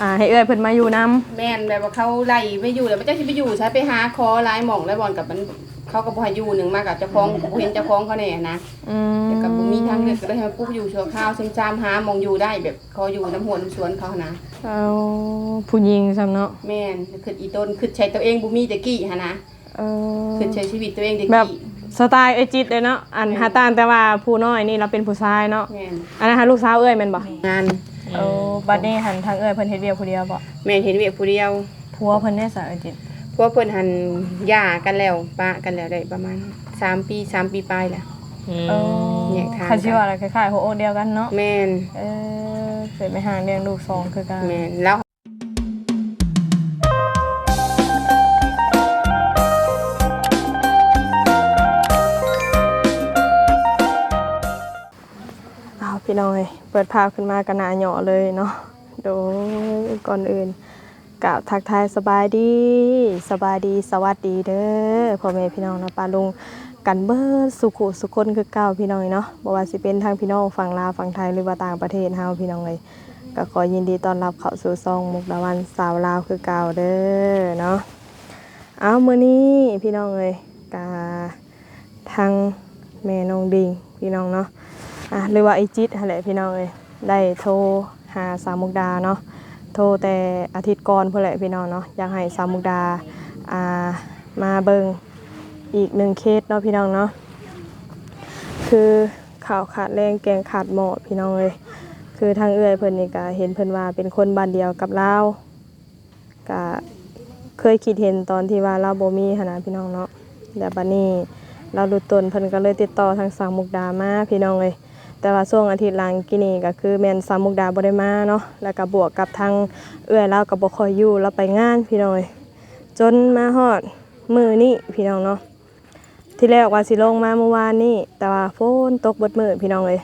อ่าให้เอื้อยเพิ่นมาอยู่นํแม่นแบบว่าเขาไล่ไม่อยู่แล้วมันจะสิไปอยู่ใช้ไปหาคอหลายหม่องแล้วบอลกับมันเขาก็บ่ให้อยู่หนึ่งมากับเจ้าของบ่เห็นเจ้าของเขาแน่นะอืมแต่กับบ่มีทางเลือกก็เลยให้มันปุ๊บอยู่ชั่วคราวซึมซามหาหมองอยู่ได้แบบเขาอยู่น้ำหวนน้ำสวนเขานะ เอาผู้หญิงซ้ำเนาะแม่นคืออีต้นคือใช้ตัวเองบ่มีแต่กี้หันนะเออ คือใช้ชีวิตตัวเองแต่แบบ กี้สไตล์ไอจิตเลยเนาะอันหาตานแต่ว่าผู้น้อยนี่เราเป็นผู้ชายเนาะแม่นอันนั้นหาลูกสาวเอื้อยแม่นบ่งาน เออบัดนี้หันทางเอื้อยเพิ่นเฮ็ดเวียกผู้เดียวบ่แม่นเห็นเวียกผู้เดียวผัวเพิ่นได้สาวไอจิตพวกเพิ่นหันหย่ากันแล้วปะกันแล้วได้ประมาณสามปีสามปีปลายแล้วเออแยกทางกันคันสิว่าอะไรคล้ายๆหัวอกเดียวกันเนาะแม่นเออเกิดไม่ห่างเลี้ยงลูกสองคือกัน แม่นแล้ว พี่น้อย เปิดภาพขึ้นมากันหนาเหยาะเลยเนาะโดยก่อนอื่นกล่าวทักทายสบายดี สบายดีสวัสดีเด้อพ่อแม่พี่น้องนะป้าลุงกันเบิดสุขุสุคนคือเก่าพี่น้อยเนาะบ่ว่าสิเป็นทางพี่น้องฝั่งลาวฝั่งไทยหรือว่าต่างประเทศเฮาพี่น้องเลยก็ขอยินดีต้อนรับเข้าสู่ซองมุกดาวันสาวลาวคือเก่าเด้อเนาะเอามื้อนี้พี่น้องเลยกาทางแม่น้องดิงพี่น้องเนาะ อะหรือว่าไอจิตแหละพี่น้องเอ้ยได้โทรหาสาวมุกดาเนาะโทรแต่อาทิตย์ก่อนเพื่อแหละพี่น้องเนาะอยากให้สาวมุกดาอ่ามาเบิงอีกหนึ่งเคสเนาะพี่น้องเนาะคือข่าวขาดแรงแกงขาดหมอดพี่น้องเลยคือทางเอื้อยเพิ่นนี่ก็เห็นเพิ่นว่าเป็นคนบ้านเดียวกับเราก็เคยคิดเห็นตอนที่ว่าเราโบมีหนนะพี่น้องเนาะแต่บัดนี้เรารู้ตนเพิ่นก็เลยติดต่อทางสาวมุกดามาพี่น้องเลย แต่ว่าช่วงอาทิตย์หลังกินี่ก็คือแมนสามมุกดาบ่ได้มาเนาะแล้วก็บวกกับทางเอื้อยเราก็บ่ค่อยอยู่เราไปงานพี่น้อยจนมาฮอดมือนี้พี่น้องเนาะที่แรกว่าสิลงมาเมื่อวานนี้แต่ว่าฝนตกบดมือพี่น้องเลย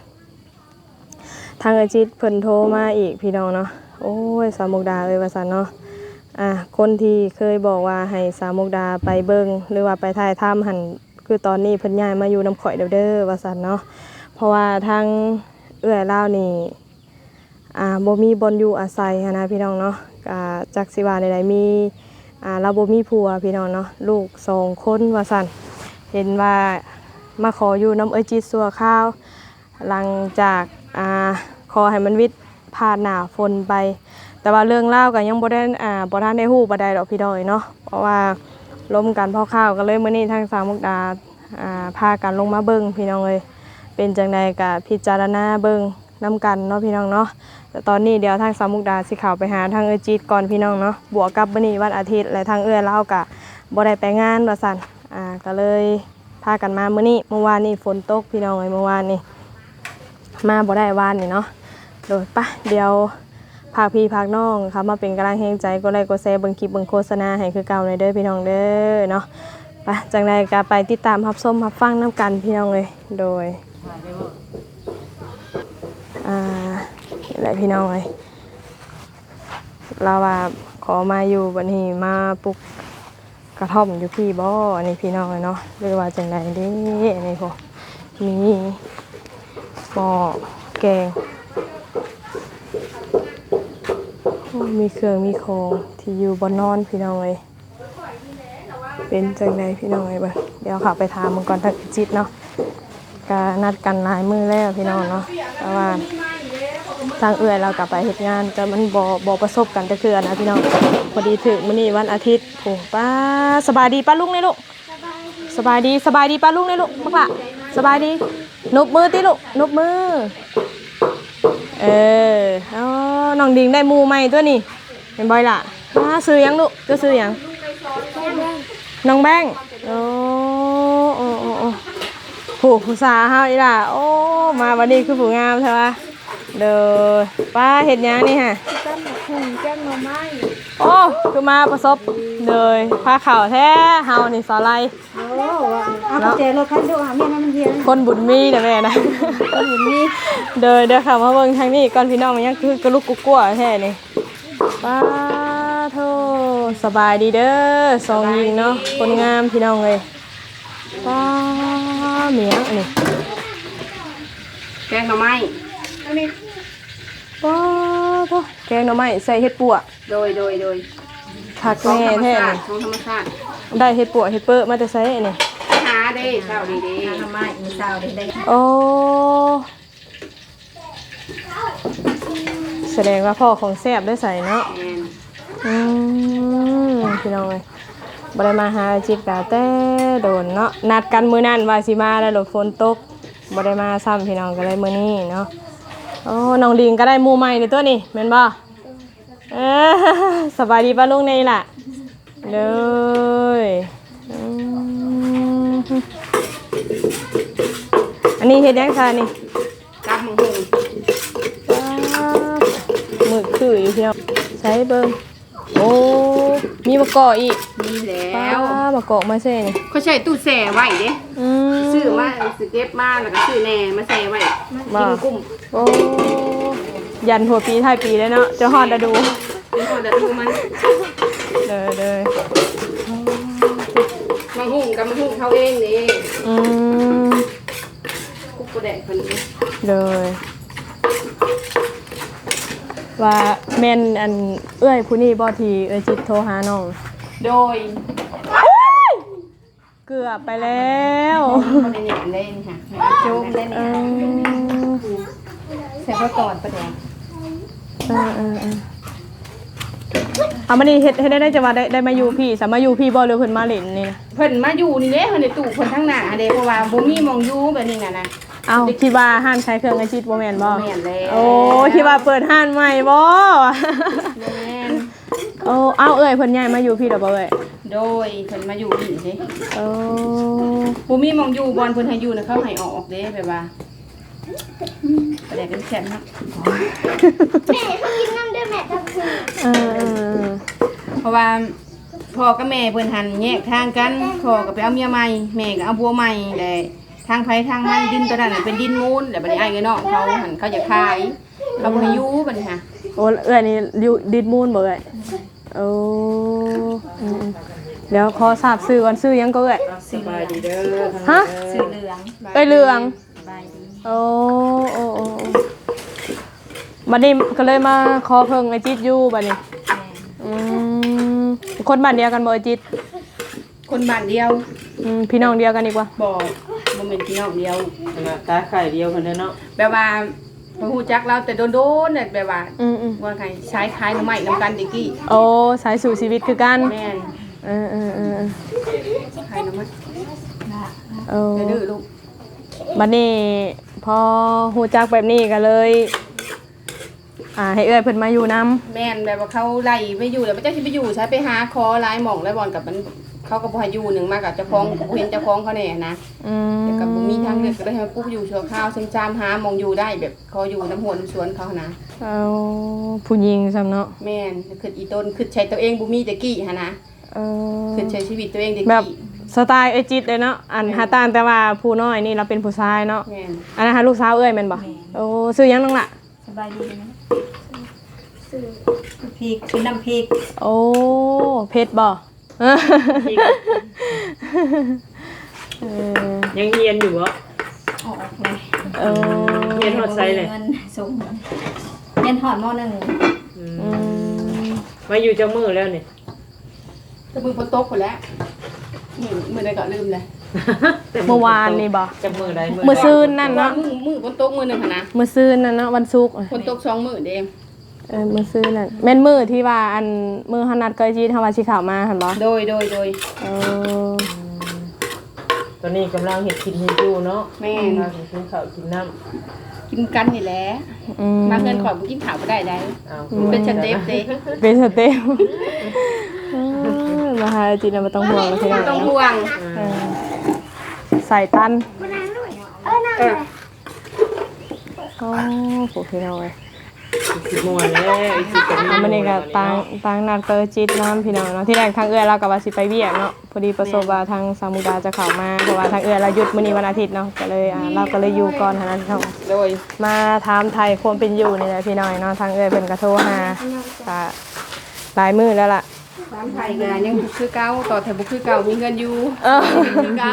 ทางอาจิตเพิ่นโทรมาอีกพี่น้องเนาะโอ้ยสามมุกดาเอ้ยว่าซั่นเนาะอะคนที่เคยบอกว่าให้สามมุกดาไปเบิงหรือว่าไปถ่ายทำหันคือตอนนี้เพิ่นย้ายมาอยู่น้ำข่อยเด้อเด้อว่าซั่นเนาะ ราะว่าทางเอื้อยเล่านี่อ่าบ่มีบอนอยู่อาศัยหั้นนะพี่น้องเนาะอ่าจักสิว่าใดๆมีอ่าเราบ่มีผัวพี่น้องเนาะลูกสองคนว่าซั่นเห็นว่ามาขออยู่น้ำเอ้ยจิตสัวข้าว หลังจากอ่าขอให้มันวิทย์ผ่านหน้าฝนไป แต่ว่าเรื่องเล่าวก็ยังบ่ได้อ่าบ่ทันได้ฮู้บ่ได้ดอกพี่น้อยเนาะเพราะว่าล้มกันพ่อข้าวก็เลยมื้อนี้ทางสาวมุกดาอ่าพากันลงมาเบิ่งพี่น้องเอ้ย เป็นจังใดกับพิจารณาเบิ่งนํกันเนาะพี่น้องเนาะแต่ตอนนี้เดี๋ยวทางสามุกดาสิข้าไปหาทางเอจีดก่อนพี่น้องเนาะบวกกับมื้อนี้วันอาทิตย์และทางเอื้อเล่ากะบ่ได้ไปงานว่าซั่นอ่าก็เลยพากันมามื้อนี้เมื่อวานนี้ฝนตกพี่น้องเอ้ยเมื่อวานนี้มาบ่ได้วานนี่เนาะโดยปะเดี๋ยวพาพี่พากน้องค่ะมาเป็นกำลังแรงใจก็ไลค์กดแชร์เบิ่งคลิปเบิ่งโฆษณาให้คือเก่าเลยเด้อพี่น้องเด้อเนาะไปจังใดก็ไปติดตามรับชมรับฟังนํกันพี่น้องเอ้ยโดย อ่านี่แหละพี่น้องเลยเราว่าขอมาอยู่บันนี้มาปลุกกระท่อมอยู่พี่บ่อันนี้พี่น้องเลยเนาะเรียกว่าจังไดเด้อันนี้พอมีหม้อแกง มีเครื่องมีของที่อยู่บนนอนพี่น้องเลยเป็นจังไดพี่น้องเลยเบ่งเดี๋ยวขับไปถามมึงก่อนทักจิตเนาะ ก็นัดกันหลายมือแล้วพี่น้องเนาะแต่ว่าทางเอื่อยเรากลับไปเฮ็ดงานก็มันบ่บ่ประสบกันจะคือนะพี่น้องพอดีถึงมื้อนี้วันอาทิตย์โอ้ป้าสบายดีป้าลุงเลยลูกสบายดีสบายดีป้าลุงเลยลูกมักละสบายดีนุบมือติลูกนุบมือเอออ๋อน้องดิงได้มูใหม่ตัวนี้เห็นบ่อยล่ะซื้อยังลูกจะซื้อยังน้องแบงอ้โอ้โอ้โอ้ ผู้ผู้สาวเฮาอีหล่ะโอ้มาวันนี้คือผู้งามใช่ปะเด้อป้าเห็ดหยังนี่ฮะจ้ำหมกหุ่นแจ้งหน่อไม้โอ้คือมาประสบเลยพาเข่าวแท้เฮานี่สาไลโอ้เอาไปเจอรถคันดูหาเมียน้ำมันเทียนคนบุญมีนะแม่นะคนหุ่นนี่เดินเด้อค่ะมาเบิ่งทางนี้ก่อนพี่น้องมันยังคือกระลุกกุ๊กกัวแท้นี่ป้าโทสบายดีเด้อสองยิงเนาะคนงามพี่น้องเลยป้า เมียงอันนี้แกงหน่อไม้ป้าโทแกงหน่อไม้ใส่เห็ดปวกโดยโดยโดยผักของแม่ธรรมแท้ชานี่ติของธรรมชาติได้เห็ดปวกเห็ดเปิ้ลมาแต่ไสนี่หาได้เช้าดีเด้ทำไมอีสาวได้โอ้แสดงว่าพ่อของแซ่บได้ใส่เนาะแม่นอืมพี่น้องเอ้ยบ่ได้มาหาจิตกาแต่ โดนเนาะนัดกันมื้อนั้นว่าสิมาแล้วหลบฝนตกบ่ได้มาซ้ำพี่น้องก็เลยมื้อนี้เนาะโอ้น้องลิงก็ได้หมู่ใหม่ในตัวนี่แม่นบ่เออสบายดีป่ะลุงนี่ล่ะเลยอืมอันนี้เฮ็ดยังซะนี่กับมังหุงว้าวมือคืออยู่เที่ยวใช้เบิ่ง โอ้ มีมะกอกอีกมีแล้ป้าวมะกอกมาใส่นี่เขาใช้ตู้แช่ไว้เด้อืม ซื้อมาซื้อเก็บมาแล้วก็ซื้อแหน่มาแช่ไว้กินกุ้งโอ้ยันหัวปีท้ายปีเลยเนาะเจะฮอดดาดูเป็นคนแต่ดูมันเลยเลยมังหุงกับมังหุงเขาเองนี่อืม กุ๊กกระแดกคนนี้เลย ว่าแม่นอันเอื้อยผู้นี้บ่ทีเอ้ยจิตโทรหาน้องโดยเกือบไปแล้วคนในเนี่ยเล่นค่ะโจมเล่นเออใส่ข้าวตอนประแดงเออเออเออเอามานี่เฮ็ดเฮ็ดได้ได้จะว่าได้ได้มาอยู่พี่สามารถอยู่พี่บ่หรือเพิ่นมาเล่นนี่นะเพิ่นมาอยู่นี่เด้เพิ่นในตู้คนทั้งหน้าเด้เพราะว่าบ่มีหมองอยู่แบบนี้น่ะนะ เอ้าคิดว่าห้านใช้เครื่องไอจิตบ่แม่นบ่แม่นแล้วโอ้คิดว่าเปิดห้านใหม่บ่แม่นโอ้เอ้าเอ้ยเพิ่นย้ายมาอยู่พี่ดอกบ่เอ้ยโดยเพิ่นมาอยู่นี่เด้โอ้บ่มีหมองอยู่บอนเพิ่นให้อยู่น่ะเขาให้ออกเด้แบบว่าประแดกกันแซ่บเนาะเออเออเพราะว่าพ่อกับแม่เพิ่นหันแยกทางกันพ่อก็ไปเอาเมียใหม่แม่ก็เอาผัวใหม่แต่ ทางไผทางมันดินตัวนั้นน่ะเป็นดินมูลแล้วบัดนี้อ้ายกับน้องเขาหันเขาจะขายเขาบ่ให้อยู่บัดนี้ค่ะโอ้เอ้ยนี่อยู่ดิดมูลบ่เอ้ยโอ้อืมๆเดี๋ยวขอทราบชื่อก่อนชื่อหยังก็เอ้ยสบายดีเด้อฮะสื่อเหลืองเอ้ยเรือง สบายดีโอ้โอ้โอ้โอ้บัดนี้ก็เลยมาขอเพิ่งไอจิตอยู่บัดนี้อืมคนบ้านเดียวกันบ่ไอจิตคนบ้านเดียวอืมพี่น้องเดียวกันดีกว่าบ่ บ่แม่นพี่น้องเดียวตาไข่เดียวกันเลยเนาะแบบว่าบ่ฮู้จักเราแต่โดนๆเนี่ยแบบว่าอืมอืมว่าไงใช้คล้ายหน่อไม้นํกันตะกี้โอ้สายสู่ชีวิตคือกันแม่นเออเออเออเออคล้ายหน่อไม้เอออย่าดื้อลูกบัดนี้พอฮู้จักแบบนี้ก็เลย อ่าให้เอ้อยเพิ่นมาอยู่นํแม่นแบบว่าเขาไล่ไม่อยู่แล้วมันจะสิไปอยู่ใช้ไปหาคอหลายหม่องหลายบ่อนกับมัน เขาก็บ่ให้อยู่หนึงมากับเจ้าของบ่เห็นเจ้าของเขาแน่นะอืมแต่ก็บ่มีทางเลือกก็เลยให้มันปุ๊บอยู่ชั่วคราวซึมซามหาหม่องอยู่ได้แบบขออยู่น้ำหวนน้ำสวนเขานะเอาผู้หญิงซ้ำเนาะแม่นคืออีต้นคือใช้ตัวเองบ่มีตะกี้หันนะเออ คือใช้ชีวิตตัวเองตะแบบ กี้สไตล์ไอจิตเลยเนาะอันหาต่างแต่ว่าผู้น้อยนี่เราเป็นผู้ชายเนาะแม่นอันนั้นหาลูกสาวเอ้อยแม่นบ่โอ้ซื้อหยังน้องล่ะ สบายดีนะสื่อพริกคือน้ำพริกโอ้เพชรบ่ เออยังเรียนอยู่เหรอออกเลยเออเรียนฮอดไซเลยเงินสูงเรียนหอดมหนึ่งอืมอืมมาอยู่จังมือแล้วนี่แต่มือฝนตกหมดแล้วมือมือใดก็ลืมเลยเมื่อวานนี่บ่ จังมือใดมือมื้อซืนนั่นว่าเนาะ มือมือฝนตกมือหนึงหันนะมื้อซืนนั่นเนาะวันศุกร์ฝนตกสองมือเด้ เออมื้อซืนนั่นแม่นมื้อที่ว่าอันมื้อเฮานัดกับไอ้จีนเฮาว่าสิเข้ามาหั่นบ่โดยโดยโดยเออ ตอนนี้กำลังเห็ดกินเห็ดอยู่เนาะแม่มากินข้าวกินน้กินกันนี่แหละอืมมาเงินขอยบ่กินข้าวบ่ได้ได้ำเอาเป็นสเต็ปเด้เป็นสเต็ปเออมาหาไอ้จีนน่ะบ่ต้องห่วงเลยพี่น้องต้องห่วงเออใส่ตันเออโอ้โหพี่น้องเอ้ย สิบโมงแล้วอีกสิบกันอันมันนี่ก็ตังตังนัดเตอร์จิตน้ำพี่น้องเนาะที่แรกทางเอื้อเรากับว่าสิไปเวียกเนาะพอดีประสบว่าทางสามุดาจะเข้ามาเพราะว่าทางเอื้อเราหยุดมื้อนี้วันอาทิตย์เนาะก็เลยอ่าเราก็เลยอยู่ก่อนหานั้นเนาะโดยมาถามไทยความเป็นอยู่นี่แหละพี่น้อยเนาะทางเอื้อเพิ่นก็โทรหาก็หลายมื้อแล้วล่ะสามไทยก็ยังคือเก่าต่อแถวบ่คือเก่ามีเงินอยู่เออคือเก่า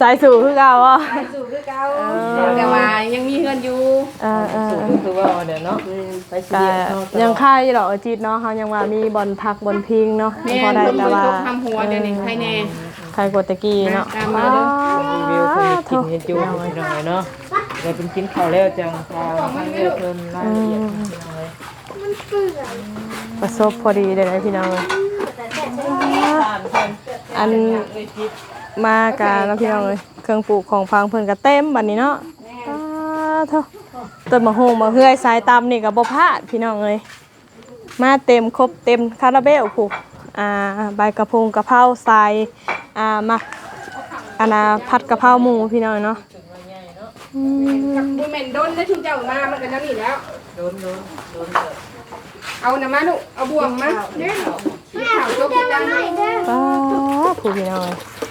สายสู่คือเก่าอะไปสู่คือเก่าเออแต่ว่ายังมีเงินอยู่เออเออสูเองอคือว่าเดี๋ยวเนาะไปเสีก็ยเนาะยังค่ายอยู่ดอกเออจิตเนาะเฮายังว่ามีบอลพักบอลพิงเนาะแม่พอได้คนแต่บ่ว่าตกทำหัวเดี๋ยวนี้ใครแน่ ใครกดตะกี้เนาะตามมาเด้อ รีวิวคนเฮ็ดกินเฮ็ดอยู่พี่น้อยเนาะเดี๋ยวเป็นกินข้าวแล้วจังพาทางเลือกเพิ่นรายละเอียดพี่น้อยประสบพอดีเลยนะพี่น้องอัน มากาเนาะพี่น้องเอ้ยเครื่องปลูกของพังเพิ่นก็เต็มบัดนี้เนาะอ้าเท่าต้นมะฮงมะเฮือยสายตำนี่ก็บ่พลาดพี่น้องเอ้ยมาเต็มครบเต็มคาราเบลผูกอ่าใบกระพงกระเพราใส่อ่ามาอันน่ะผัดกะเพราหมูพี่น้องเนาะอืมบุญแม่นโดนได้ทุนเจ้ามา มันกันแล้วนี่แล้ว โดนโดนโดนเถอะเอาน้ำมาลูกเอาบ่วงมาเด้อกินข้าวจบจังเลยป้าผู้พี่น้องจังสิเขาสิ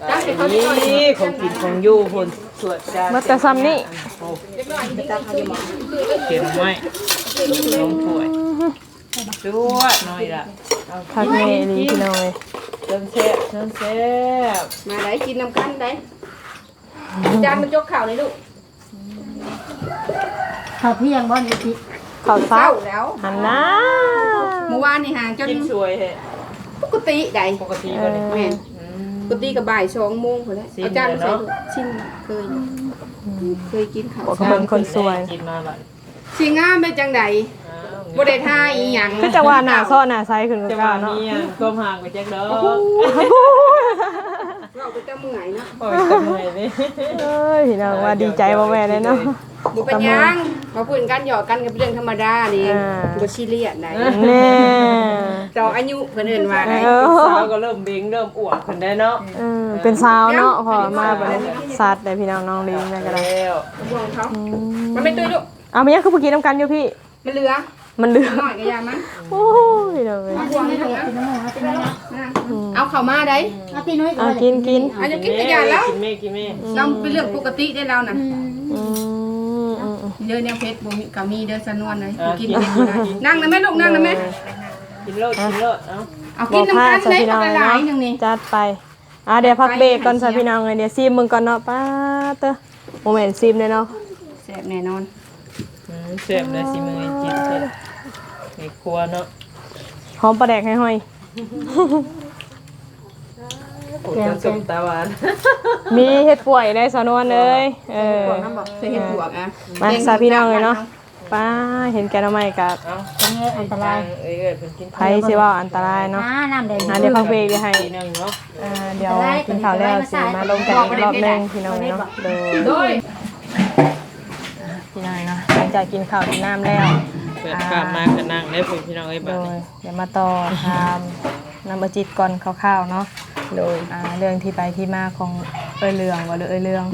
นี่ของกินของอยู่คนสวดจานมาแต่ซ้ำนี่โอ้เล็กน้อยที่ตั้งเขาอยู่หม้อเก็บไว้ลงถ้วยจวดหน่อยล่ะเอาพักเมลีพี่น้องเอ้ยเติมแซ่บเติมแซ่บมาได้กินน้ำกันได้จานมันจกข้าวเลยลูกเขาเพียงบ่นี่สิข้าวเศร้าเช้าแล้วหันหน้าเมื่อวานนี่ห่างจนกินสวยแฮะปกติได้ปกติบ่นี่แม่นอืม ปกติก็บ่ายสองโมงพอแล้วสิ้นเอาจารย์มาใส่แล้วลูกชิ้นเคยเคยกินข้าวบอกเขาเช้าเป็นคนสวย กินมาบัดสิงามเป็นจังใดอ้าวบ่ได้ท่าอีหยังคือจังหวะหน้าซ้อหน้าไซขึ้นกับจะกาว่าเนาะมีอะก้มห่างไปจักดอกเราไปเจ้าเมื่อยเนาะโอ้ยทำไมนี่เอ้ยพี่น้องว่าดีใจบ่แม่เลยเนาะ บ่เป็นหยังมาพูดกันหยอกกันกับเรื่องธรรมดานี่อ่าบ่ซีเรียสได้แน่เราอายุเพิ่นเอิ้นว่าได้เออสาวก็เริ่มเบ่งเริ่มอ้วกขึ้นได้เนาะเออเป็นสาวเนาะพอมาบัดนี้สัตว์ได้พี่น้องน้องลิงนั่นก็ได้แล้วบ่วงเขามันไม่ตุ้ยลูก เอามันยังคือเมื่อกี้น้ำกันอยู่พี่ มันเหลือมันเหลือน้อยก็อย่ามันโอ้ยพี่น้องเอ้ยบ่วงนี่เถอะเป็นน้ำหมูเป็นน้ำหมูเอาเข้ามาได้เอาตีน้อยเอากินกินอันจะกินก็อย่าแล้วกินแม่กินแม่เราเป็นเรื่องปกติได้แล้วน่ะอืม อืมอืมเด้อแนวเพชรบ่มีก็มีเด้อสนวนเลยอ่ากิกินนเพชรบ่ได้นั่งนะแม่ลูกนั่งนะแม่กินโลดกินโลดเอ้าเอาบกิอนกน้ำพลากัดนซะได้พี่น้องเอาเอ้ยหลายเนาะๆหนึงนี่จัดไปอะเดี๋ยวพักเบรกก่อนซะพี่น้องเอ้ยเดี๋ยวซีมมึงก่อนเนาะป้าเตอโมเมนต์ซีมเลยเนาะแซ่บแน่นอน อืมเสียบเลยสิมือกินเสร็จในครัวเนาะหอมปลาแดกให้ห้อย โอ้ยสมตาหวานมีเห็ดป่วยได้สอนวนเลยเออใส่เห็ดบวกอะมาสาพี่น้องเลยเนาะป้าเห็นแกทำไมกับเอ้าเป็นไงอันตรายเอ้ยเอ้ยเพิ่นกินไผสิว่าอันตรายเนาะน้าน้ำแดงอะเดี๋ยวพักเบรกเดี๋ยวให้กินนึงเนาะเอ่อเดี๋ยวกินข้าวแล้วสิมาลงกันอีกรอบหนึงพี่น้องเนาะโดยโดยพี่น้องเนาะหลังจากกินข้าวกินน้ำแล้วเปิดภาพมาก็นั่งได้เพิ่นพี่น้องเอ้ยโดบัดยนี้เดี๋ยวมาต่อทำน้ำบะจิตก่อนคร่าวๆเนาะ โดยอ่าเรื่องที่ไปที่มาของเอ้ยเรืองว่าเด้อเอ้ยเรือง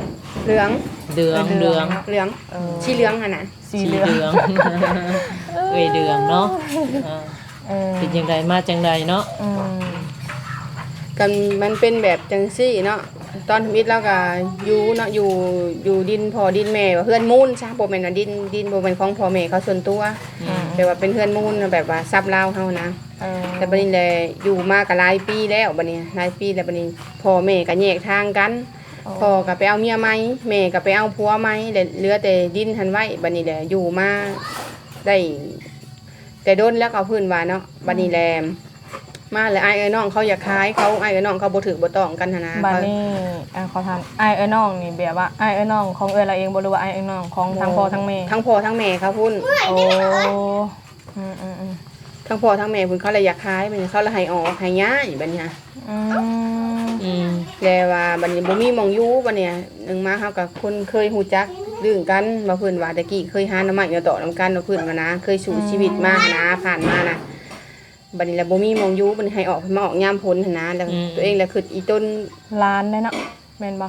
เหลืองเดืองเดืองเหลืองเออชีเหลืองอะนะสีสีเหลืเหองลือง เอ้ยเดืองเนาะอ่าเออเป็นจังไดมาจังไดเนาะอืมกันมันเป็นแบบจังซี่เนาะตอนทมิดแล้วก็อยู่เนาะอยู่อยู่ดินพอดินแม่ว่าเพื่อนมูลซะบ่แม่นว่าดินดินบ่แม่นของพ่อแม่เขาส่วนตัว อืม แต่ว่าเป็นเพื่อนมูลแบบว่าซับลาวเฮานะ เออแต่บัดนี้แลอยู่มาก็หลายปีแล้วบัดนี้หลายปีแล้วบัดนี้พ่อแม่ก็แยกทางกันพ่อก็ไปเอาเมียใหม่แม่ก็ไปเอาผัวใหม่แล้วเหลือแต่ดินหันไว้บัดนี้แหละอยู่มาได้ แต่โดนแล้วก็เอาพื้นว่าเนาะบัดนี้แล มาแล้วไอ้ายเอ้ยน้องเขาอยากขายเขาไอ้ายเอ้ยน้องเขาบ่ถือบ่ต้องกันหั้นนะบัดนี้อ่าขอทานไอ้ายเอ้ยน้องนี่แบบว่าไอ้ายเอ้ยน้องของเอ้ยเราเองบ่รู้ว่าไอ้ายเอ้ยน้องของทั้งพ่อทั้งแม่ทั้งพ่อทั้งแม่เขาพุ่นโอ้อืมอืมอืมทั้งพ่อทั้งแม่พุ่นเขาเลยอยากขายบัดนี้เขาเลยให้ออกให้ย้ายบัดนี้ฮะ อืมอืมแต่ว่าบัดนี้บ่มีหมองอยู่บัดเนี่ยหนึงมาเฮากับคนเคยฮู้จักเรื่องกันว่าเพิ่นว่าตะกี้เคยหาน้ำมันอยู่ต่อนํกันว่าเพิ่นว่านะ เคยสู่ชีวิตมานะผ่านมานะ บัดนี้แล้วบ่มีหมองอยู่บัดนี้ให้ออกมาออกยามพ้นหั้นนะแล้วตัวเองแล้วคืออีต้นร้านได้เนาะแม่นบ่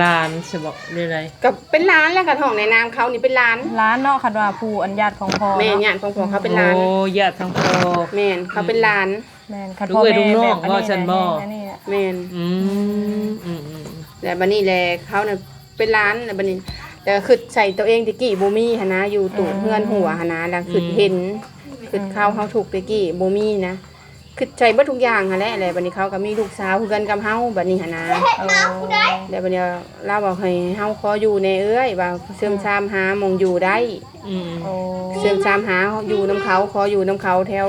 ลานสิบอกเรื่อยก็เป็นร้านแล้วกันห้องในนามเขานี่เป็นร้านร้านเนาะคันว่าผู้อันญาติของพ่อแม่เนาะญาติของพ่อเขาๆเป็นร้านโอ้ญาติทั้งพ่อแม่นเขาเป็นร้าน แม่นคันดูพ่อเอ้ยแม่ดูน้องแบบว่าฉันบ่ อันนี้แหละแม่นอืมอืมอืมแล้วบัดนี้แลเขาน่ะเป็นร้านแล้วบัดนี้แต่คือใส่ตัวเองตะกี้บ่มีหันนะอยู่ตู้เพื่อนหัวหันนะแล้วคือเห็น คือข้าวเฮาถูกตะกี้บ่มีนะคือใจเบิดทุกอย่างหั่นแหละแล้วบัดนี้เขาก็มีลูกสาวคือกันกับเฮาบัดนี้หั่นนะโอ้แล้วบัดนี้เราบอกให้เฮาขออยู่ในเอ้ยว่าเสื่อมชามหาหมองอยู่ได้ อืมโอ้เสื่อมชามหาอยู่นํเขาขออยู่นํเขาแถว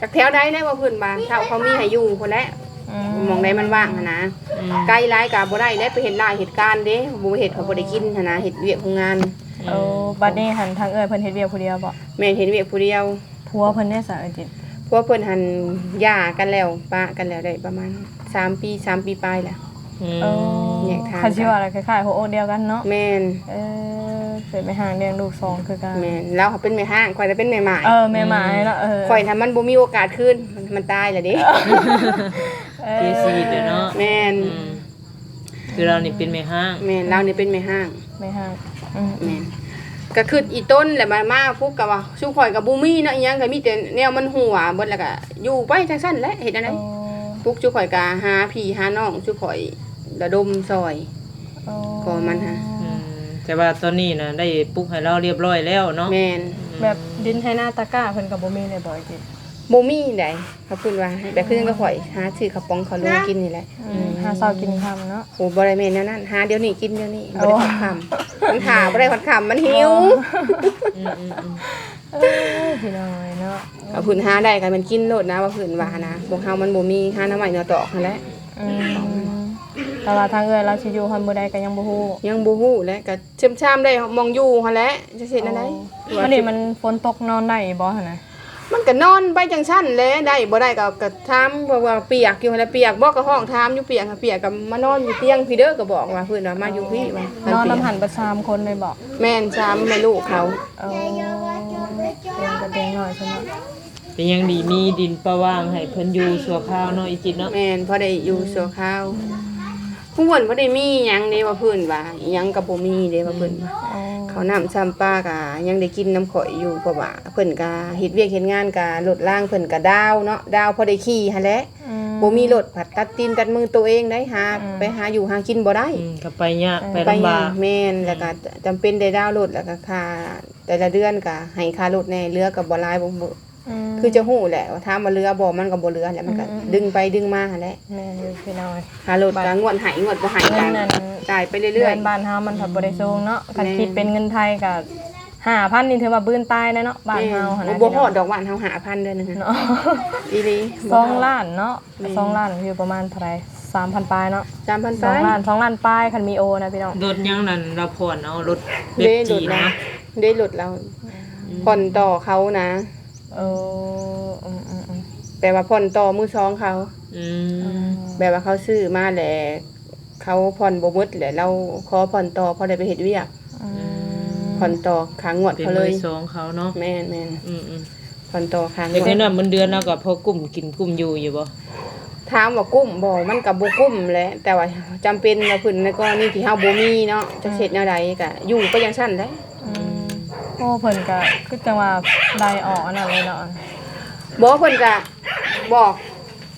จากแถวใดได้ว่าเพิ่นบ้านเท่าเขามีให้อยู่พุ่นแหละอืมหมองใดมันว่างหั่นนะอืมไกลหลายก็บ่ได้ได้ไปเห็นหลายเหตุการณ์เด้บ่เฮ็ดเขาบ่ได้กินหั่นนะเฮ็ดเวียกโรงงาน โอ้บัดนี้หันทางเอ้ยเพิ่นเฮ็ดเวียกผู้เดียวบ่แม่นเฮ็ดเวียกผู้เดียว ผัวเพิ่นได้สาจิตเพราะว่าเพิ่นหันหย่ากันแล้วปะกันแล้วได้ประมาณสามปีสามปีปลายแหละอืมโอ้แยกทางกันคันสิว่าอะไรคล้ายๆหัวอกเดียวกันเนาะแม่นเออเกิดไม่ห่างเลี้ยงลูกสองคือกันแม่นแล้วเขาเป็นแม่ห้างข่อยจะเป็นแม่หมายเออแม่หมายเนาะเออข่อยถ้ามันบ่มีโอกาสขึ้นมันมันตายแหละเด้เอเจอซีเด้อเนาะแม่นอืมคือเรานี่เป็นแม่ห้าง แม่นเรานี่เป็นแม่ห้างไม่ห่างอืมแม่น ก็คืออีต้นแหละมามาปุ๊บก็ว่าชูข่อยกับบ่มีเนาะอีหยังก็มีแต่แนวมันหัวเบิดแล้วก็อยู่ไปจังซั่นแหละเฮ็ดอะไรโอ้ปุ๊กชูข่อยก็หาพี่หาน้องชูข่อยระดมซอยโอ้ก็มันหาอืมแต่ว่าตอนนี้นะได้ปลุกให้เราเรียบร้อยแล้วเนาะแม่นแบบดินให้หน้าตะกร้าเพิ่นก็บ่มีเลยบ่จิ ตบ่มีใดเขาพูดว่าแบบคือจังก็ข่อยหาซื้อกระป๋องเขาวโลกินนี่แหละอืมหาเช้ากินค่ำเนาะ โอ้บ่ได้แม่นแนวนั้นหาเดี๋ยวนี้กินเดี๋ยวนี้โอ้บ่ได้พักค่ำมันถ่าบ่ได้พักค่ำมันหิวอืมอืมอืมเออพี่น้อยเนาะเอาพื้นหาได้ก็มันกินโลดนะว่าพื้นว่านะพวกเฮามันบ่มีหาน้ำใหม่เนาะตอกนั่นแหละอืมแต่ว่าทางเอ้ยเราสิอยู่ฮันบ่ได้ก็ยังบ่ฮู้ยังบ่ฮู้และก็เชื่อมชามได้มองอยู่หั่นแหละจะเสร็จอันใดวันนี้มันฝนตกนอนได้บ่หั่นน่ะ มันก็นอนไปจังซั่นแหละได้บ่ได้ก็ก็ถามเพราะว่าเปียกอยู่หั่นแหละเปียกบ่ก็ห้องถามอยู่เปียกค่ะเปียกก็มานอนอยู่เตียงพี่เด้อก็บอกว่าเพิ่นว่ามาอยู่พี่ว่านอนเปียน้ำกหันประสามคนเลยบอกแม่นชามแม่ลูกเขาเอาเตียงกระเตียงหน่อยใช่ไหมเป็นยังดีมีดินประว่างให้เพิ่นอยู่ชั่วคราวเนาะอีจิตเนาะแม่นพอได้อยู่ชั่วคราวผู้ เพิ่นบ่ได้มีหยังเด้ว่าเพิ่นว่าอิหยังก็บ่มีเด้ว่าเพิ่นว่าเอาเขาวน้ำซ้ำปลาก็ยังได้กินน้ำข่อยอยู่เพราะว่าเพิ่นก็เฮ็ดเวียกเฮ็ดงานก็รถล่างเพิ่นก็ดาวเนาะดาวพอได้ขี่หั่นแหละอืม บ่มีรถผัดตัดตีนตัดมือตัวเองได้หาอืม ไปหาอยู่หากินบ่ได้ อืมก็ไปยากไปไปลำบาก แม่นแล้วก็จำเป็นได้ดาวรถแล้วก็ค่าแต่ละเดือนก็ให้ค่ารถแน่เรือก็บ่หลายบ่บ่ม คือจะฮู้แหละว่าถ้ามาเรือบ่มันก็บ่เรือแหละมันก็อืมดึงไปดึงมาหั่นแหละแม่อยู่พี่น้อยค่ารถก็งวดใหายงวดบ่ใหายเงิกันนนั่นจ่ายไปเดืเรื่ออยนบ้านเฮามันผัดบ่ได้สูงเนาะคันแม่คิดเป็นเงินไทยก็5,000นี่ถือว่าบื้นตายแล้วเนาะๆบ้านเฮาหั่นแม่นะบ่ฮอดดอกหวานเฮา5,000เดือนหนึงเนาะ อีหลีสองล้านเนาะแม่สองล้านอยู่ประมาณเท่าไหร่3,000ปลายเนาะ3,000สไป องล้านสองล้านปลายคันมีโอนะพี่น้องรถยังนั่นเราผ่อนเอารถเบได้บหลุจีดนะนะได้หลุดเราผ่อนต่อเขานะ เอออืมอืมอืมแปลว่าผ่อนต่อมือสองเขา อือืมมแบบว่าเขาซื้อมาแหละเขาผ่อนบ่หมดแหละเราขอผ่อนต่อพอได้ไปเฮ็ดเวียกอืมผ่อนต่อค้างงวดเป็นเขาเลมือย สองเขาเนาะแม่นแม่นอืมอืมผ่อนต่อค้างงเด็กวน้ดอยมันเดือนแล้วก็พอกลุ่มกินกลุ่มอยู่อยู่บ่ถามว่ากุ้มบ่มันก็บ่กุ้มแหละแต่ว่าจำเป็นว่าเพิ่นในกรณีที่เฮาบ่มีเนาะจะเฮ็ดแนวใดก็อยู่ก็ยังซั่นได้อืม โอ้เพิ่นก็คือจังว่าได้ออกอันนั้นเลยเนาะบ่เพิ่นก็บอก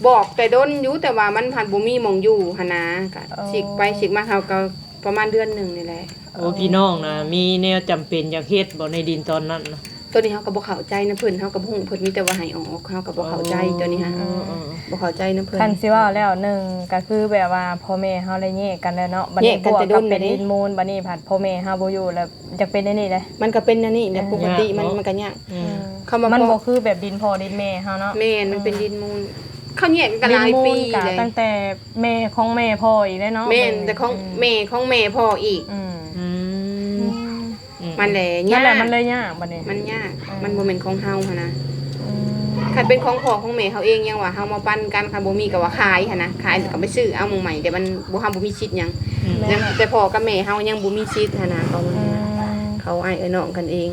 บอกแต่ดนอยู่แต่ว่ามันพันบ่มีหม่องอยู่หั่นนะก็สิกไปสิกมาเขาก็ประมาณเดือนหนึงนี่แหละโอ้พี่น้องนะมีแนวจำเป็นอยากเฮ็ดบ่ในดินตอนนั้นนะ ตัวนี้เฮาก็บ่เข้าใจนะเพิ่นเฮาก็บ่ฮู้เพิ่นมีแต่ว่าให้ออกเฮาก็บ่เข้าใจตัวนี้ฮะเออเออบ่เข้าใจนะเพิ่นคันสิว่าแล้วหนึ่งก็คือแบบว่าพ่อแม่เฮาได้แยกกันแล้วเนาะบัดนี้แยกกันพวกแต่โดก็นเป็นแบบนี้ดินมูลบัดนี้ผัดพ่อแม่เฮาบ่อยู่แล้วจะเป็นได้นี่เลยมันก็เป็นอันนี้แหละปกติมันยากเนอะมันก็ยากอืมเข้ามามันพอบ่คือแบบดินพ่อดินแม่เฮาเนาะแม่นมันเป็นดินมูลเขาแยกกันหลายดินมูปีลก็เลยตั้งแต่แม่ของแม่พ่ออีกแล้วเนาะแม่นแต่ของแม่ของแม่พ่ออีกอืมอืมอื มมันแหละนั่ยานแหละกมันเลยยากบัดนี้ มันยากมันบ่แม่นของเฮาหั่นนะอืมคันเป็นของพ่อของแม่เขาเองยังว่าเฮามาปั้นกันคันบ่มีก็ว่าขายหั่นนะขายก็ไปซื้อเอาหมู่ใหม่แต่มันบ่เฮาบ่มีชิดหยังอืมแม่ยังแต่พ่อกับแม่เฮายังบ่มีชิดหั่นนะเขาอืมเขาอ้ายเอ้ยน้องกันเอง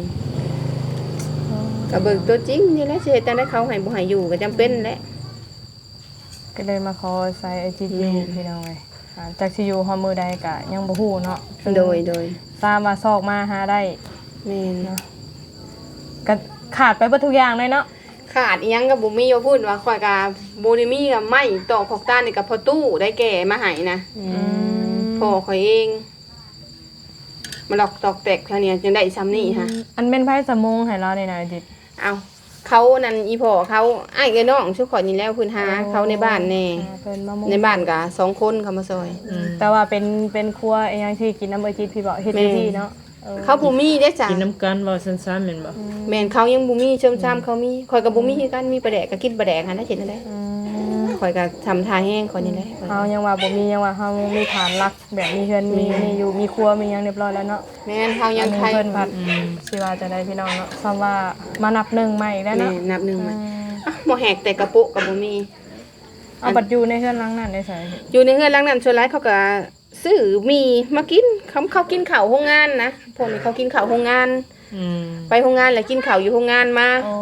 ก็เบิกตัวจริงนี่แหละสิเฮ็ดจังได๋เขาให้บ่ให้อยู่ก็จำเป็นแหละก็เลยมาขอใส่ไอจียูแม่นพี่น้องเอ้ย อ่าจากสิอยู่ฮอดมือใดก็ยังบ่ฮู้เนาะโดยโดยทราบว่าซอกมาหาได้แม่นก็ขาดไปเบิดทุกอย่างเลยเนาะขาดอีหยังก็บ่มีว่าพูดว่าข่อยก็บ่ได้มีก็ไม่ต่อพอกตานี่ก็พอตู้ได้แก่มาให้นะพ่อข่อยเองมาหลอกตอกแตกเท่านี้ยังได้ซ้ำนี่ฮะ อันเป็นไพ่สมงให้เราในนาจิตเอา เขานั่นอีพ่อเขาอ้ายเอ้ยน้องชุกขอยนี่แล้วเพิ่นหาเขาในบ้านแน่อ่าเพิ่นมามุงในบ้านก็สองคนเขามาซอย อืม แต่ว่าเป็นเป็นครัวอีหยังที่กินน้ำเบอร์จิตพี่บอกเฮ็ดแม่ที่เนาะออ เขาบ่มีเด้จ้ะกินน้ำกันบ่สั้นๆแม่นบ่แม่นเขายังบ่มีเชิมซ้ำเขามีข่อยก็บ่มีคือกันมีปลาแดกก็กินปลาแดกหันได้เห็นได้อืม ข่อยก็ทำทาแห้งข่อยนี่แหละเฮายังว่าบ่มียังว่าเฮามีฐานหลักแบบมีเฮือนมีนี่อยู่มีครัวมีหยังเรียบร้อยแล้วเนาะแม่นเฮายังอันใครนี้เพิ่นพัดอืมสิว่าจะได้พี่น้องเนาะซ้ำว่ามานับหนึ่งใหม่แล้วแม่เนาะนับหนึ่งมาอืมอะบ่แหกแต่กระปุกก็บ่มี เอาบัดอยู่ในเฮือนหลังนั้นได้ใส่อยู่ในเฮือนหลังนั้นส่วนหลายเขาก็ซื้อมีมากินเขาเขากินข้าวโรงงานนะพวกนี้เขากินข้าวโรงงาน อืมไปโรงงานแล้วกินข้าวอยู่โรงงานมา โอ้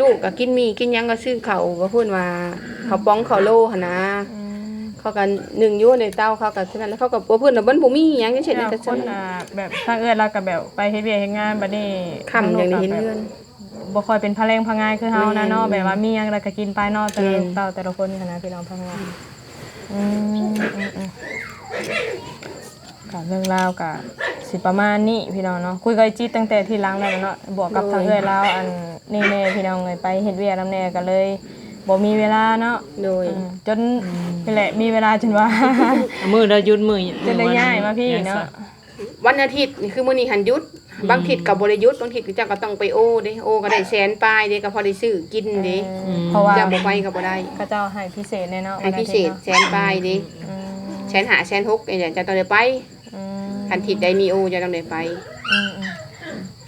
ลูกก็กินมีกินหยังก็ซื้อข้าวก็พูดว่าข้าวป้องข้าวโลหั่นนะ อืมเขาก็หนึ่งอยู่ในเตาเขาก็เท่านั้นแล้วเขาก็บ่เพิ่นน่ะเบิ่นบ่มีหยังจังซี่แล้นะวก็คซั่นนอ่าแบบทางเอื้อนเราก็แบบไปเฮ็ดเวียกเฮ็ดงานบัดนี้ค่ำอย่างนี้เห็นแบบเฮือนบ่ค่อยเป็นพะแรงพะงายคือเฮานะเนาะแม่นแบบว่ามีหยังแล้วก็กินไปเนาะแต่ละแม่นเต่าแต่ละคนค่ะนะพี่น้องพะงายอืมอืมอืม ก็เรื่องราวก็สิประมาณนี้พี่น้องเนาะคุยกับไอ้จิตตั้งแต่ที่หล้างแล้วเนาะบวกกับทางเอื้อยลาวอันนี่แน่พี่น้องเลยไปเฮ็ดเวียกนำแน่ก็เลยบ่มีเวลาเนาะโดย อืมจนนี่แหละมีเวลาจนว่า มื้อละหยุดมื้อจนได้ย้ายมาพี่เนาะวันอาทิตย์นี่คือมื้อนี้หันหยุด บางทิศก็บ่ได้หยุดบางทิศก็เจ้าก็ต้องไปโอเด้โอก็ได้แสนปลายเด้ก็พอได้ซื้อกินเด้เพราะว่าเจ้าบ่ไปก็บ่ได้ก็เจ้าให้พิเศษแน่เนาะให้พิเศษแสนปลายเด้อืมแสนหาแสนหกเนี่ยจะต้องได้ไป อืมคันทิศใดมีโอจะต้องได้ไปอืมอืม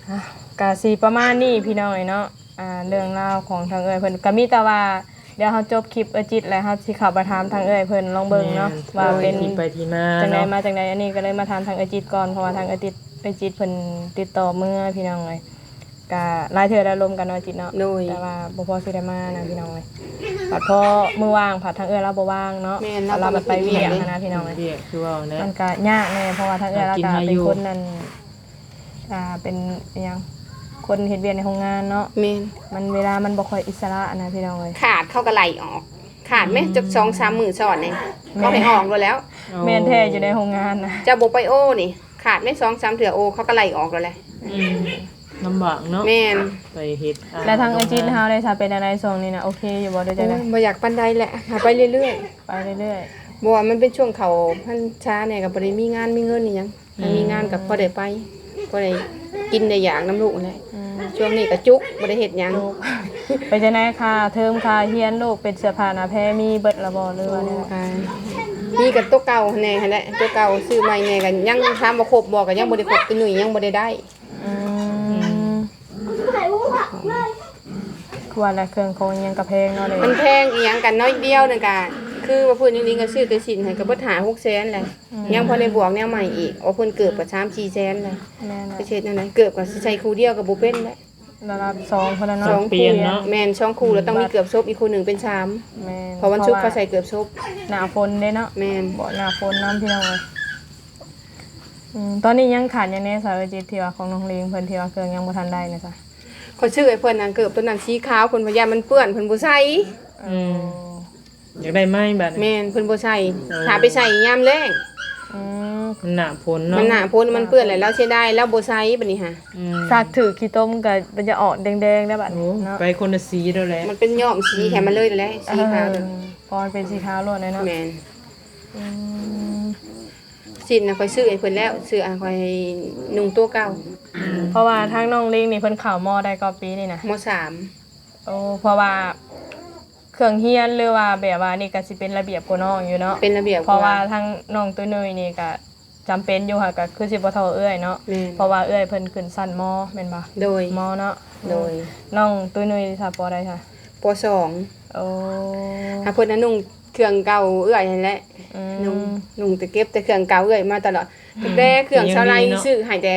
อะกะสีประมาณนี้พี่น้องเนาะอ่าเรื่องราวของทางเอ้ยเพิ่นก็มีแต่ว่าเดี๋ยวเฮาจบคลิปเออจิตแล้วเฮาสิเข้าไปถามทางเอ้ยเพิ่นลองเบิ่งเนาะว่าเป็น ที่ไปที่มาจังไดเนาะมาจังไดอันนี้ก็เลยมาถามทางเออจิตก่อนเพราะว่าทางเออจิตเออจิตเพิ่นติดต่อเมื่อพี่น้องเลย ก็หลายเทื่อได้ลมกันเนาะจิตเนาะโดย แต่ว่าบ่พอสิได้มานะพี่น้องเลยผัดพอมื้อว่างผัดทางเอ้ยเราบ่ว่างเนาะแม่นเราเราบัดไปเวียกต้องไปเวียกนะพี่น้องเลยเรียกคือว่าแน่มันก็ยากแน่เพราะว่าทางเอื้อแล้วกินก็หาเป็อนยู่คนนั้นอ่าเป็นอิหยังคนเฮ็ดเวียนในโรงงานเนาะแม่นมันเวลามันบ่ค่อยอิสระนะพี่น้องเอ้ย ขาดเข้าก็ไหลออก ขาดไหมจักสองสามหมื่นสอดเนี่ยเขาให้ออกแล้วแล้ว แม่นแท้อยู่ในโรงงานนะเจะบอกไปโอนี่ ขาดไม่สองสามเถื่อโอเขาก็ไหลออกแล้วแหละอืม ลำบากเนาะแม่นไปเฮ็ดอ่แล้วทางเอจินเฮาได้ถ้าเป็นอะไรส่งนี่นะโอเคอยู่บ่ได้โอ้จังได๋ยบ่อยากปันใดแหละหาไปเรื่อยไปเรื่อยๆบ่ว่ามันเป็นช่วงเขาพันช้าเนี่ยกับบ่ได้มีงานมีเงินนี่หยังมันมีงานกับพอได้ไปพอได้กินได้อย่างน้ำลูกแหละๆอืมช่วงนี้ก็จุกบ่ได้เฮ็ดหยังไปจังได๋ค่ะ เทอมค่าเรียนลูกเป็นเสื้อผ้าหน้าแพรมีเบิดละบ่หรือว่าแนวอ่านี่กับตัวเก่าแน่หั่นแหละตัวเก่าซื้อใหม่แน่กันยังถามบ่ครบบ่ก็ยังบ่ได้ครบตัวหนุ่ยยังบ่ได้ได้ อืม ว่าแล้วเครื่องของอิหยังกระเพงเนาะเลยมันแพงอีหยังกันน้อยเดียวนึงกะคือว่าเพิ่นจริงๆก็ซื้อแต่สินให้ก็เบิดหา6แสนแหละยังพอได้บวกแนวใหม่อีกเอาเพิ่นเกิดประชาม4แสนเลยแม่นไปเช็ดนั่นน่ะเกิดก็สิใช้คู่เดียวก็บ่เป็นแล้วระดับสองคนละสเนาะองเปลี่ยนเนาะแม่นสองคู่แล้วต้องมีเกือบซบอีกคู่หนึงเป็นสามแม่นเพราะวันชุกร์เขาใส่เกือบซบหน้าฝนเด้เนาะแม่นบ่หน้าฝนน้ำพี่น้องเลยอืมตอนนี้ยังขาดอย่างแน่สาวจิตที่ว่าของน้องลิงเพิ่นที่ว่าเครื่องยังบ่ทันได้นะจ๊ะ คนชื่อไอ้เพิ่นน่ะเกือบตัวนั้นสีขาวเพิ่นพยายามมันเปื้อนเพิ่นบ่ใส่อืมอยากได้ไหมบัดนี้ แม่นเพิ่นบ่ใส่เออ ถ้าไปใส่ยามแรงอืมมันหนาฝนเนาะมันหนาพ้นมันเปื้อนแล้วเราเสียดายแล้วบ่ใส่บัดนี้ค่ะ อืมสากถือขี้ต้มก็มันจะออกแดงๆได้บัดโอ้เนาะไปคนละสีแล้วแหละมันเป็นย้อมสีแถมมาเลยนั่นแหละสีขาวเออพอมันเป็นสีขาวล้วนเลยเนาะแม่นอืม สินน่ะค่อยซื้อไอ้เพิ่นแล้วซื้ออะค่อยนุ่งตัวเก่าเพราะว่าทางน้องลิงนี่เพิ่นเข้ามอได้ก็ปีนี่นะมสามโอ้เพราะว่าเครื่องเฮียนหรือว่าแบบว่านี่ก็สิเป็นระเบียบกว่าน้องอยู่เนาะเป็นระเบียบเพราะว่าทางน้องตุ้ยนุ้ยนี่ก็จำเป็นอยู่ค่ะก็คือสิบ่เท่าเอื้อยเนาะแม่นเพราะว่าเอื้อยเพิ่นขึ้นสั้นมแม่นบ่โดยมเนาะโดยน้องตุ้ยนุ้ยถ้าปอได้ค่ะปสองโอ้ถ้าเพิ่นน่ะนุ่ง เครื่องเก่าเอื้อยนั่นแหละอืนุ่งมนุ่งแต่เก็บแต่เครื่องเก่าเอื้อยมาตลอดตั้งแต่เครื่องชาวไร่ซื้อให้แต่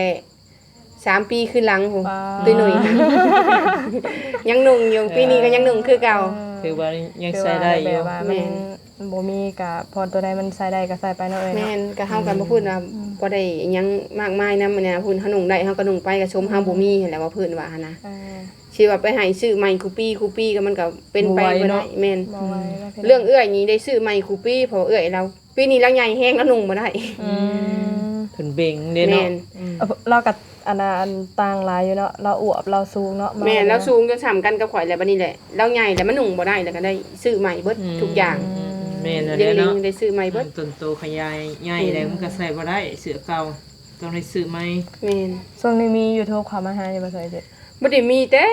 สามปีขึ้นหลังโหตุ้ยหนุ่ยยังนุ่งอยู่ปีนี้ก็ยังนุ่งคือเก่า คือว่ายังใส่ได้อยู่แบบว่าแม่มัน บ่มีก็พอตัวใดมันใส่ได้ก็ใส่ไปเนาะเอ้ยแม่เนาะนก็เฮากันบ่พูดว่าบ่ได้อิหยังมากมายนำเนี่ยพูดเฮานุ่งได้เฮาก็นุ่งไปก็ชมเฮาบ่มีหั่นแหละว่าเพิ่นว่าหั่นนะอ่าสิว่าไปให้ซื้อใหม่คูปี้คูปี้ก็มันก็เป็นไปบ่ไหวบ่เนาะได้แม่นบ่ไหวแล้วพี่น้เรื่องเอื้อยนี้ได้ซื้อใหม่คูปี้เพราะเอื้อยเราปีนี้เราใหญ่แห้งแล้วนุ่งบ่ได้อืมเพิ่นเบ่งเด้แม่เนาะนเอ้าเรากับอันนั้นอันต่างหลายอยู่เนาะ เราอวบเราสูงเนาะแม่นแล้วสูงจนสำกันกับข่อยแล้วบัดนี้แหละเราใหญ่แล้วมันนุ่งบ่ได้แล้วก็ได้ซื้อใหม่เบิดทุกอย่าง แม่นแล้วเลี้ยงลิเนาะงได้ซื้อใหม่เบิดต้นโตขยายใหญ่แล้วมันก็ใส่บ่ได้เสื้อเก่าต้องได้ซื้อใหม่แม่นช่วงนี้มี YouTube เข้ามาหาอยู่บ่เคยเด้บ่ได้มีแต่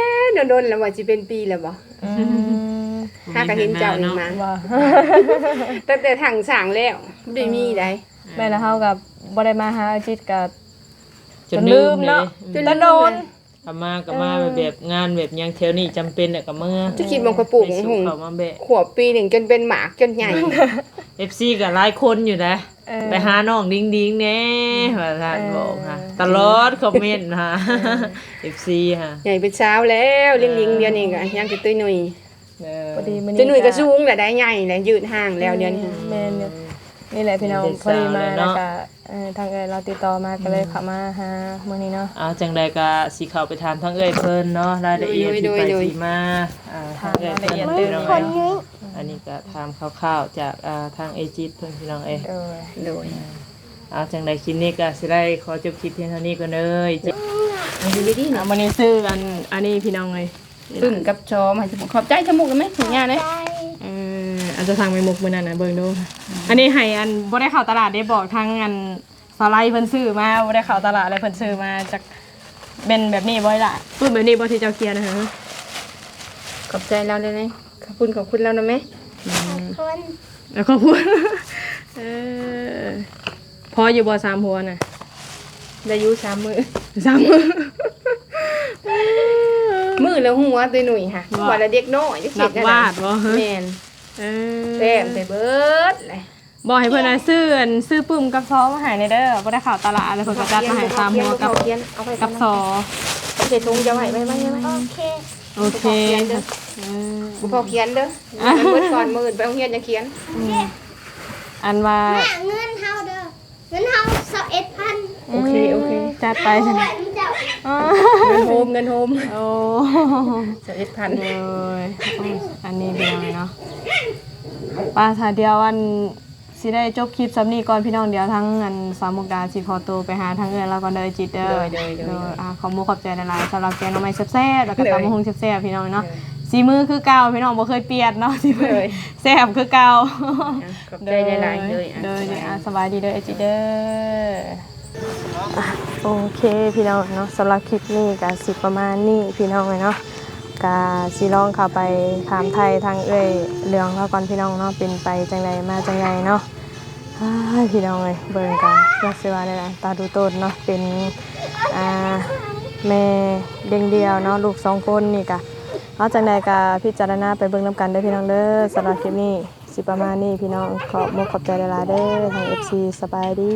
โดนๆแล้วว่าสิเป็นปีแล้วบ่อืมหาก็เห็นเจ้านี่มาว่าตั้งแต่ถังสางแล้วบ่ได้มีได้แม่นะเฮากับบ่ได้มาหาอาจิตกับจนลืมเนาะเลยจนโดน กลับมากลับมาแบบงานแบบหยังแถวนี้จำเป็นแล้วก็เมื่อจะคิดมันก็ปลูกไปหสู่ง เขามาแบะ ขวบปีหนึ่งจนเป็นหมากจนใหญ่ FC ก็หลายคนอยู่นะ เออ ไปหาน้องดิงดิงแน่ว่าท่านบอกค่ะเออตลอดคอมเมนต์ฮะ FC ฮะใหญ่เป็นเช้าแล้วเลี้ยงลิงเดียวนี่ก็ยังจะตุ้ยหนุ่ยเออพอดีมื้อนี้ตุ้ยหนุ่ยก็สูงแหละได้ใหญ่แหละยืดห่างแล้วเดียวนี้ แม่นอยู่นี่แหละพี่น้องเป็นพอดีมาสาวเลยเนาะแล้วก็ เออทางเอ้ยเราติดต่อมาก็เลยเข้ามาหามื้อนี้เนาะ เอาจังใดก็สิเข้าไปถามทั้งเอ้ยเพิ่นเนาะรายละเอียดที่ไปที่มาอ่าทางเอ้ยเพิ่นถามรายละเอียดพี่น้องเอ้ยเด้ออันนี้ก็ถามคร่าวๆจากอ่าทางเอจิตเพิ่นพี่น้องเอ้ยเออโดย เอาจังใดคลิปนี้ก็สิได้ขอจบคลิปเพียงเท่านี้ก่อนเด้อจิอยู่ดีๆอะเนาะมื้อนี้ซื้ออันอันนี้พี่น้องเลยปึ้งกับชอมให้จมูกขอบใจจมูกกันไหมถึงยาเลยเอออาจจะทางไปมุกมื้อนั้นน่ะเบิ่งดูอันนี้ให้อันบ่ได้เข้าตลาดได้บอกทางอันสไลด์เพิ่นซื้อมาบ่ได้เข้าตลาดเลยเพิ่นซื้อมาจากเป็นแบบนี้บ่ล่ะปื้มแบบนี้บ่ที่เจ้าเคียร์นะฮะขอบใจเราเลยนะขอบคุณขอบคุณเรานะแม่แล้วก็พูดเออพออยู่บ่สามหัวน่ะได้อยูสามมือสามมือมือแล้วหัวตุ้ยหนุ่ยค่ะว่าวันละเด็กน้อยจะนักวาดบ่ฮะแม่น เออแต้มใส่เบิดเลยบอกให้เพิ่นน่ะซื้ออันซื้อปึ้มกับซอมาให้ในเด้อบ่ได้เข้าตลาดแล้วเพิ่นก็จัดมาให้สามหัวกับเขียนเอาไปกับซอเจ็ดถุงจะไหวไหมไหมไหมโอเคเขียนเด้อเออบุพอเขียนเด้อมันเบิดก่อนมือไปโรงเรียนจะเขียนอันว่าเงินเฮาเด้อ เงินเฮาสักเอ็ดพันโอเคโอเค จัดไปซั่นแต่มึงจะอ๋อเงินโฮมเงินโฮมโอ้สิบเอ็ดพันเลยอันนี้เดียวเลยเนาะป้าถ้าเดียวอันสิได้จบคลิปสำนีก่อนพี่น้องเดียวทั้งอันสามมุกดาสิขอตัวไปหาทั้งเงินแล้วก็เดยจิตเด้อเดยอ่าขอมูขอบใจหลายๆสำหรับแกงหน้ำไม้แซ่บๆแล้วก็ตำมะฮงแซ่บๆพี่น้องเนาะ สีมือคือเก่าพี่น้องบ่เคยเปลี่ยนเนาะสีมือแซ่บคือเก่าขอบใจหลายๆเลยเด้อเด้ออะสบายดีเด้อไอจิเด้ออะโอเคพี่น้องเนาะสำหรับคลิปนี้ก็สิประมาณนี้พี่น้องเลยเนาะกาสิลองเข้าไปถามไทยทางเอ้ยเรื่องแล้วก่อนพี่น้องเนาะเป็นไปจังใดมาจังไงเนาะอ้ายพี่น้องเลยเบิ่งกันยาสิว่าได้ล่ะตาดูโตนเนาะเป็นอ่าแม่เด้งเดียวเนาะลูกสองคนนี่กะ เอาจังใดกาพิจารณาไปเบิ่งน้ำกันได้พี่น้องเด้อสำหรับคลิปนี้สิประมาณนี้พี่น้องขอบมุกขอบใจหลาเด้อทาง FC สบายดี